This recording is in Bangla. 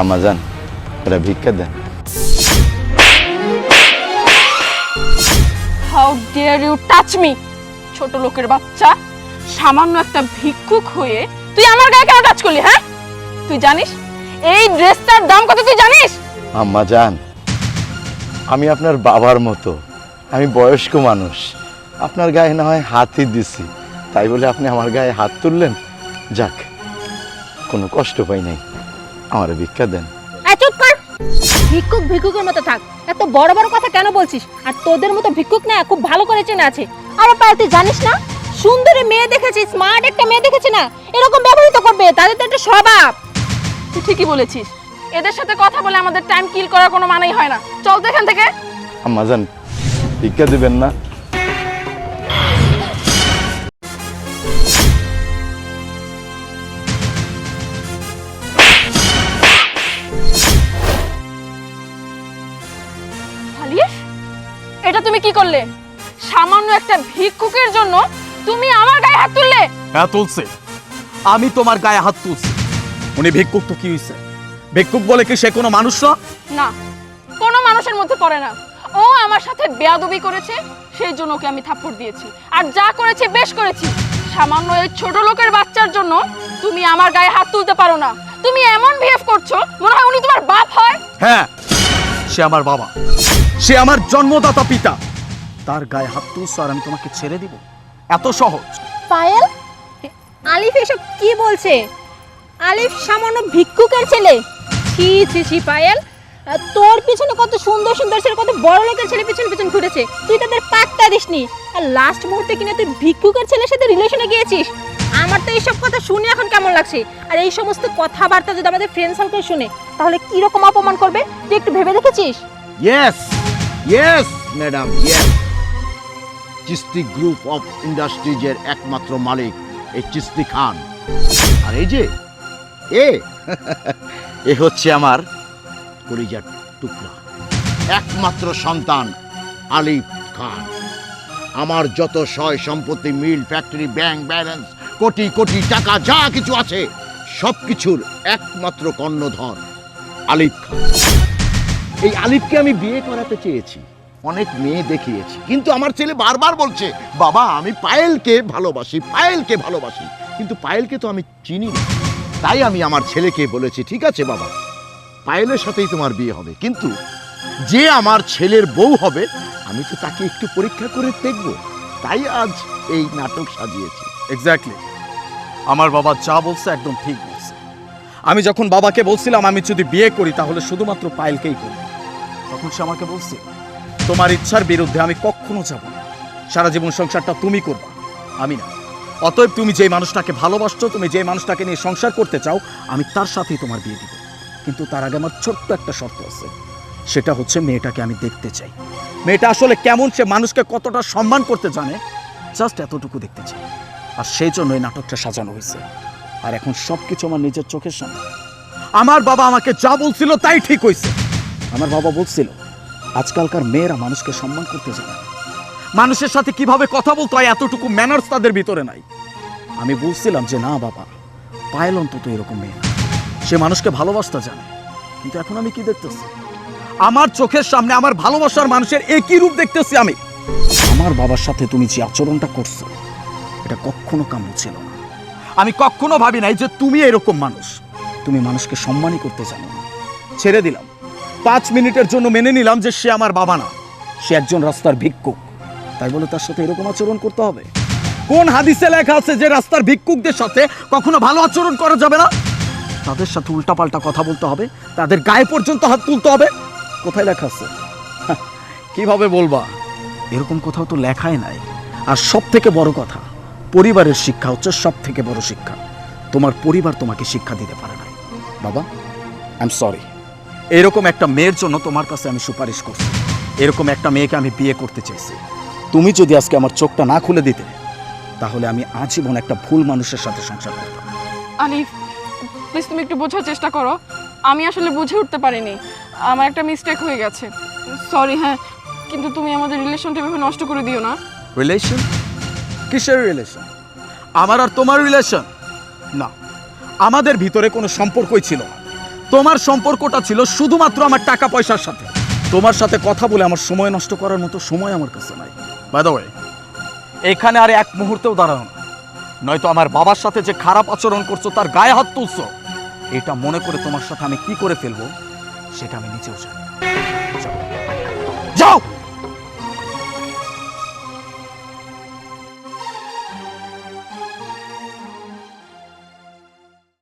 আম্মা যান এটা ভিক্ষা দেন how dare you touch me ছোট লোকের বাচ্চা? সামান্য একটা ভিক্ষুক হয়ে তুই আমার গায়ে কেন টাচ করলি হ্যাঁ? তুই জানিস এই ড্রেসটার দাম কত তুই জানিস? আম্মা যান আমি আপনার বাবার মতো আমি বয়স্ক মানুষ। আপনার গায়ে না হয় হাতই দিছি। তাই বলে আপনি আমার গায়ে হাত তুললেন? যাক কোনো কষ্ট পাই নাই। আমার ভিক্ষা দেন। এই চুপ কর। ভিক্ষুক ভিক্ষুকের মতো থাক। এত বড় বড় কথা কেন বলছিস? আর তোদের মতো ভিক্ষুক না খুব ভালো করে চেনে আছে। আরে পায়ে তুই জানিস না? সুন্দরী মেয়ে দেখেছিস স্মার্ট একটা মেয়ে দেখেছি না? এরকম ব্যবহৃত করবে তাদের তো একটা স্বভাব। তুই ঠিকই বলেছিস। এদের সাথে কথা বলে আমাদের টাইম কিল করার কোনো মানেই হয় না। চল তো এখান থেকে। আম্মা যান। ভিক্ষা দিবেন না। এটা তুমি কি করলে? সামান্য একটা ভিক্ষুকের জন্য তুমি আমার গায়ে হাত তুললে? হ্যাঁ তুলছে। আমি তোমার গায়ে হাত তুলছি। উনি ভিক্ষুক তো কি হয়েছে ভিক্ষুক বলে কি সে কোনো মানুষ না? না কোনো মানুষের মধ্যে পড়ে না। ও আমার সাথে বেয়াদবি করেছে সেই জন্য ওকে আমি থাপ্পড় দিয়েছি। আর যা করেছে বেশ করেছি। সামান্য এই ছোট লোকের বাচ্চার জন্য তুমি আমার গায়ে হাত তুলতে পারো না। তুমি এমন বিহেভ করছ মনে হয় উনি তোমার বাপ হয়। হ্যাঁ সে আমার বাবা। সে আমার জন্মদাতা পিতা। তার গায়ে হাত তুলছো আর আমি তোমাকে ছেড়ে দিব। এত সহজ। পায়েল আলিফ এসব কি বলছে? আলিফ সামান্য ভিক্ষুকের ছেলে। ছি ছি ছি পায়েল তোর পিছনে কত সুন্দর সুন্দর ছেলে কত বড় লোকের ছেলে পিছনে পিছনে ঘুরেছে। তুই তাদের পাত্তা দিসনি। আর লাস্ট মুহূর্তে কিনা তুই ভিক্ষুকের ছেলের সাথে রিলেশনে গিয়েছিস। আমার তো এইসব কথা শুনে এখন কেমন লাগছে? আর এই সমস্ত কথাবার্তা যদি আমাদের ফ্রেন্ড সার্কেল শুনে তাহলে কি রকম অপমান করবে? তুই একটু ভেবে দেখেছিস? Yes yes madam yes Chishti group of ইন্ডাস্ট্রিজের একমাত্র মালিক, এই চিস্তি খান আর এই যে, এ এ হচ্ছে আমার কলিজার টুকরা। একমাত্র সন্তান আলিফ খান। আমার যত সয় সম্পত্তি, মিল, factory, bank balance, crore crore টাকা, যা কিছু আছে সব কিছুর একমাত্র কর্ণধর আলিফ খান। এই আলিফকে আমি বিয়ে করাতে চেয়েছি। অনেক মেয়ে দেখিয়েছি। কিন্তু আমার ছেলে বারবার বলছে, বাবা, আমি পায়েলকে ভালোবাসি পায়েলকে ভালোবাসি। কিন্তু পায়েলকে তো আমি চিনি না। তাই আমি আমার ছেলেকে বলেছি, ঠিক আছে বাবা, পায়েলের সাথেই তোমার বিয়ে হবে। কিন্তু যে আমার ছেলের বউ হবে, আমি তো তাকে একটু পরীক্ষা করে দেখব। তাই আজ এই নাটক সাজিয়েছি। এক্স্যাক্টলি আমার বাবা যা বলছে একদম ঠিক বলছে। আমি যখন বাবাকে বলছিলাম, আমি যদি বিয়ে করি, তাহলে শুধুমাত্র পায়েলকেই করব। তখন সে আমাকে বলছে, তোমার ইচ্ছার বিরুদ্ধে আমি কখনো যাব না। সারা জীবন সংসারটা তুমি করবা, আমি না। অতএব তুমি যে মানুষটাকে ভালোবাসছো, তুমি যে মানুষটাকে নিয়ে সংসার করতে চাও, আমি তার সাথেই তোমার বিয়ে দিব। কিন্তু তার আগে আমার ছোট্ট একটা শর্ত আছে, সেটা হচ্ছে মেয়েটাকে আমি দেখতে চাই। মেয়েটা আসলে কেমন, সে মানুষকে কতটা সম্মান করতে জানে, জাস্ট এতটুকু দেখতে চাই। আর সেই জন্য এই নাটকটা সাজানো হয়েছে। আর এখন সবকিছু আমার নিজের চোখের সামনে। আমার বাবা আমাকে যা বলছিল তাই ঠিক হয়েছে। আমার বাবা বলছিল আজকালকার মেয়েরা মানুষকে সম্মান করতে জানে না। মানুষের সাথে কীভাবে কথা বলতে হয় এতটুকু ম্যানার্স তাদের ভিতরে নাই। আমি বলছিলাম যে না বাবা পায়েল অন্তত এরকম মেয়ে সে মানুষকে ভালোবাসতে জানে। কিন্তু এখন আমি কি দেখতেছি? আমার চোখের সামনে আমার ভালোবাসার মানুষের একই রূপ দেখতেছি আমি। আমার বাবার সাথে তুমি যে আচরণটা করছ এটা কখনো কাম্য ছিল না। আমি কখনো ভাবি নাই যে তুমি এরকম মানুষ। তুমি মানুষকে সম্মানই করতে জানো না। ছেড়ে দিলাম। পাঁচ মিনিটের জন্য মেনে নিলাম যে সে আমার বাবা না। সে একজন রাস্তার ভিক্ষুক। তাই বলে তার সাথে এরকম আচরণ করতে হবে? কোন হাদিসে লেখা আছে যে রাস্তার ভিক্ষুকদের সাথে কখনো ভালো আচরণ করা যাবে না? তাদের সাথে উল্টাপাল্টা কথা বলতে হবে, তাদের গায়ে পর্যন্ত হাত তুলতে হবে। কোথায় লেখা আছে? কীভাবে বলবা? এরকম কোথাও তো লেখাই নাই। আর সব থেকে বড় কথা, পরিবারের শিক্ষা হচ্ছে সব থেকে বড় শিক্ষা। তোমার পরিবার তোমাকে শিক্ষা দিতে পারে না বাবা আই এম সরি এরকম একটা মেয়ের জন্য তোমার কাছে আমি সুপারিশ করছি। এরকম একটা মেয়েকে আমি বিয়ে করতে চাইছি। তুমি যদি আজকে আমার চোখটা না খুলে দিতে তাহলে আমি আজীবন একটা ভুল মানুষের সাথে সংসার করতাম আলিফ প্লিজ তুমি একটু বোঝার চেষ্টা করো। আমি আসলে বুঝে উঠতে পারিনি। আমার একটা মিস্টেক হয়ে গেছে। সরি হ্যাঁ কিন্তু তুমি আমাদের রিলেশনটা এভাবে নষ্ট করে দিও না। রিলেশন কিসের রিলেশন আমার আর তোমার রিলেশন না আমাদের ভিতরে কোনো সম্পর্কই ছিল না। তোমার সম্পর্কটা ছিল শুধুমাত্র আমার টাকা পয়সার সাথে। তোমার সাথে কথা বলে আমার সময় নষ্ট করার মতো সময় আমার কাছে নাই। বাই এখানে আর এক মুহূর্তেও দাঁড়ানো নয়তো আমার বাবার সাথে যে খারাপ আচরণ করছ, তার গায়ে হাত তুলছো, এটা মনে করে তোমার সাথে আমি কি করে ফেলব, সেটা আমি নিচেও জানি। যাও!